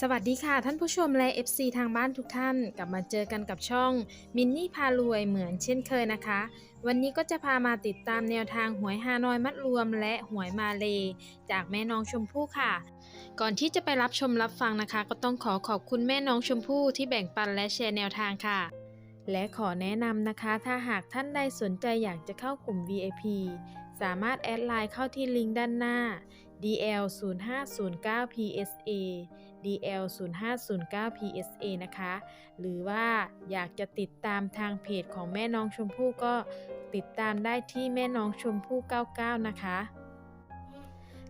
สวัสดีค่ะท่านผู้ชมและ FC ทางบ้านทุกท่านกลับมาเจอกันกับช่องมินนี่พารวยเหมือนเช่นเคยนะคะ วันนี้ก็จะพามาติดตามแนวทางหวยฮานอยมัดรวม และหวยมาเล จากแม่น้องชมพู่ค่ะ ก่อนที่จะไปรับชมรับฟังนะคะ ก็ต้องขอขอบคุณแม่น้องชมพู่ที่แบ่งปันและแชร์แนวทางค่ะ และขอแนะนำนะคะ ถ้าหากท่านใดสนใจอยากจะเข้ากลุ่ม VIP สามารถแอดไลน์เข้าที่ลิงก์ด้านหน้า DL 0509 PSA DL 0509 PSA นะคะ หรือว่าอยากจะติดตามทางเพจของแม่น้องชมพู่ก็ติดตามได้ที่แม่น้องชมพู่ 99 นะคะ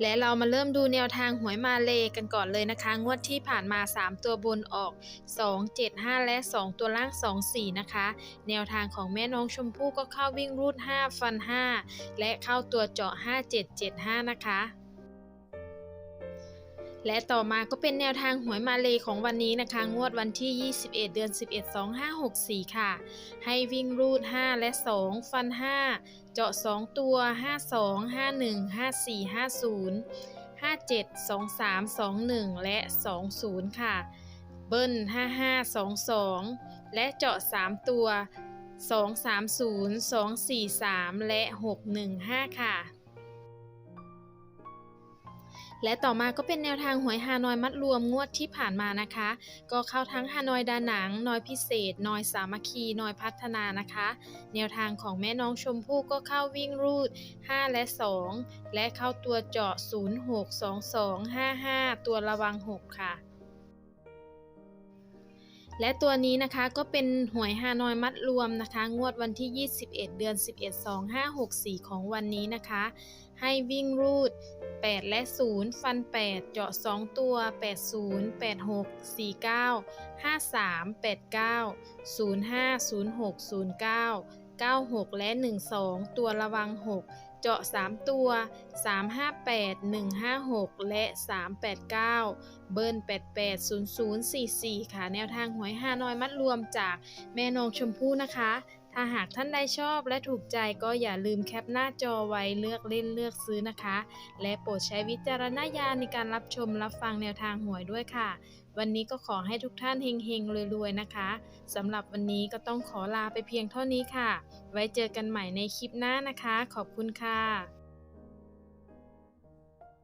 และเรามาเริ่มดูแนวทางหวยมาเลกันก่อนเลยนะคะ งวดที่ผ่านมา 3 ตัวบนออก 2 7 5 และ 2 ตัวล่าง 2 4 นะคะ แนวทางของแม่น้องชมพู่ก็เข้าวิ่งรูด 5 ฟัน 5 และเข้าตัวเจาะ 5 7 7 5 นะคะ และต่อมาก็เป็นแนวทางหวยมาเลของวันนี้นะคะ งวดวันที่ 21 เดือน 11 2564 ค่ะ ให้วิ่งรูด 5 และ 2 ฟัน 5 เจาะ 2 ตัว 52 51 54 50 57 23 21 และ 20 ค่ะ เบิ้ล55 22 และเจาะ 3 ตัว 230 243 และ 615 ค่ะ และต่อมาก็เป็นแนวทางหวยฮานอยมัดรวมงวดที่ผ่านมานะคะ ก็เข้าทั้งฮานอยดาหนัง นอยพิเศษ นอยสามัคคี นอยพัฒนานะคะ แนวทางของแม่น้องชมพู่ก็เข้าวิ่งรูด 5 และ 2 และเข้าตัวเจาะ 0 6 2 2 5 5 ตัวระวัง 6 ค่ะและตัวนี้นะคะก็เป็นหวยฮานอยมัดรวมนะคะ งวดวันที่ 21 เดือน 11 2564 ของวันนี้นะคะ ให้วิ่งรูด 8 และ 0 ฟัน 8 เจาะ 2 ตัว 80 86 49 53 89 05 06 09 96 และ 12 ตัวระวัง 6 เจาะ 3 ตัว 358 156 และ 389 เบิ้ล88 0044 ค่ะ แนวทางหวยฮานอยมัดรวมจากแม่นองชมพู่นะคะ ถ้าหากท่านใดชอบและถูกใจก็อย่าลืมแคปหน้าจอไว้เลือกเล่นเลือกซื้อนะคะ และโปรดใช้วิจารณญาณในการรับชมรับฟังแนวทางหวยด้วยค่ะ วันนี้ก็ขอให้ทุกท่านเฮงๆรวยๆนะคะสำหรับวันนี้ก็ต้องขอลาไปเพียงเท่านี้ค่ะ ไว้เจอกันใหม่ในคลิปหน้านะคะ ขอบคุณค่ะ